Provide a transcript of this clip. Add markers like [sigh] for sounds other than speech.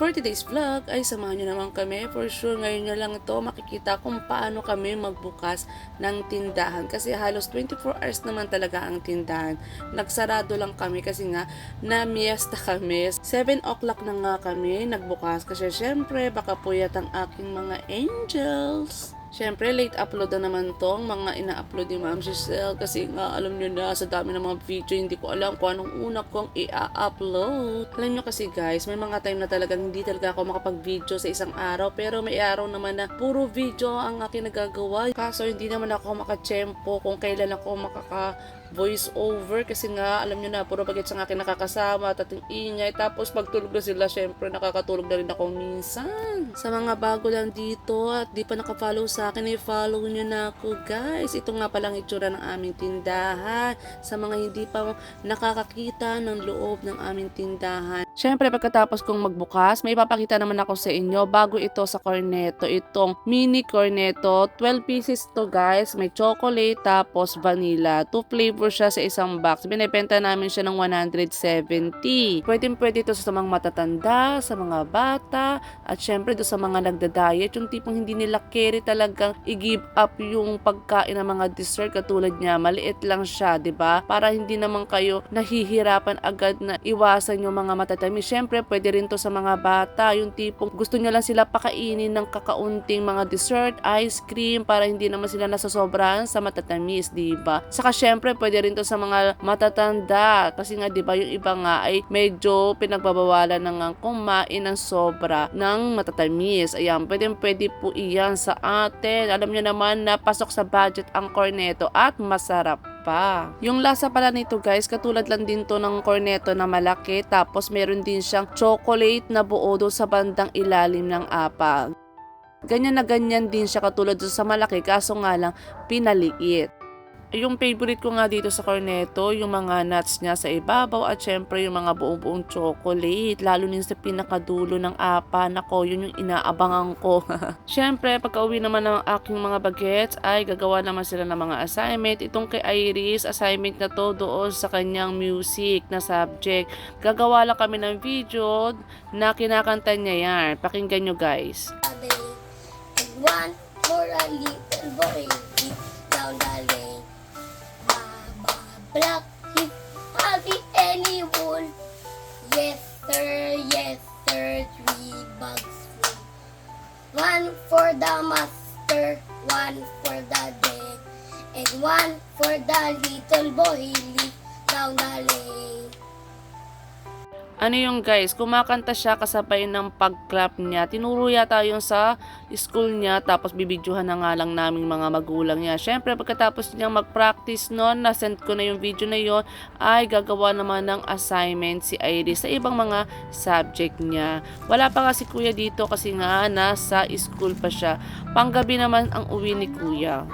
For today's vlog ay samahan nyo naman kami. For sure ngayon nyo lang ito makikita kung paano kami magbukas ng tindahan. Kasi halos 24 hours naman talaga ang tindahan. Nagsarado lang kami kasi nga namiesta kami. 7 o'clock na nga kami nagbukas kasi syempre baka puyat ang aking mga angels. Siyempre, late upload na naman tong mga ina-upload ni Ma'am Giselle kasi nga alam nyo na sa dami ng mga video hindi ko alam kung anong una kong i-upload. Alam nyo kasi guys, may mga time na talagang hindi talaga ako makapag-video sa isang araw pero may araw naman na puro video ang aking nagagawa. Kaso hindi naman ako makachempo kung kailan ako makaka voice over kasi nga alam nyo na puro bagets ang akin nakakasama at ang ingay tapos pagtulog na sila syempre nakakatulog na rin ako minsan sa mga bago lang dito at di pa nakafollow sa akin ay follow nyo na ako guys. Ito nga palang itsura ng aming tindahan. Sa mga hindi pa nakakakita ng loob ng aming tindahan. Syempre pagkatapos kong magbukas may ipapakita naman ako sa inyo bago ito sa corneto itong mini corneto 12 pieces to guys. May chocolate tapos vanilla. 2 flavor siya sa isang box. Binibenta namin siya ng 170. Pwede pwede ito sa mga matatanda, sa mga bata, at syempre do sa mga nagda-diet, yung tipong hindi nila carry talagang i-give up yung pagkain ng mga dessert katulad niya. Maliit lang siya, 'di ba? Para hindi naman kayo nahihirapan agad na iwasan yung mga matatamis. Syempre, pwede rin to sa mga bata, yung tipong gusto niya lang sila pakainin ng kakaunting mga dessert, ice cream para hindi naman sila nasasobrahan sa matatamis, 'di ba? Saka syempre, pwede rin to sa mga matatanda kasi nga 'di ba yung iba nga ay medyo pinagbabawalan na nga kumain ng sobra ng matatamis. Ayan, pwede pwede po iyan sa atin. Alam niyo naman na pasok sa budget ang corneto at masarap pa. Yung lasa pala nito guys, katulad lang din to ng corneto na malaki tapos meron din siyang chocolate na buo sa bandang ilalim ng apag. Ganyan na ganyan din siya katulad sa malaki kaso nga lang pinaliit. Yung favorite ko nga dito sa corneto, yung mga nuts niya sa ibabaw at syempre yung mga buong-buong chocolate. Lalo din sa pinakadulo ng apa. Nako, yun yung inaabangan ko. [laughs] syempre, pagka uwi naman ng aking mga bagets, ay gagawa naman sila ng mga assignment. Itong kay Iris, assignment na to doon sa kanyang music na subject. Gagawa lang kami ng video na kinakanta niya yan. Pakinggan nyo guys. one for a little boy down the lane. Black hip happy any wool. Yes sir, yes sir, three bags full. One for the master, one for the dead, and one for the little boy deep down the lane. Ano yung guys, kumakanta siya kasabay ng pag-clap niya. Tinuro yata yung sa school niya tapos bibidyohan na nga lang naming mga magulang niya. Syempre pagkatapos niya mag-practice noon, na-send ko na yung video na yon ay gagawa naman ng assignment si Iris sa ibang mga subject niya. Wala pa nga si kuya dito kasi nga nasa school pa siya. Panggabi naman ang uwi ni kuya.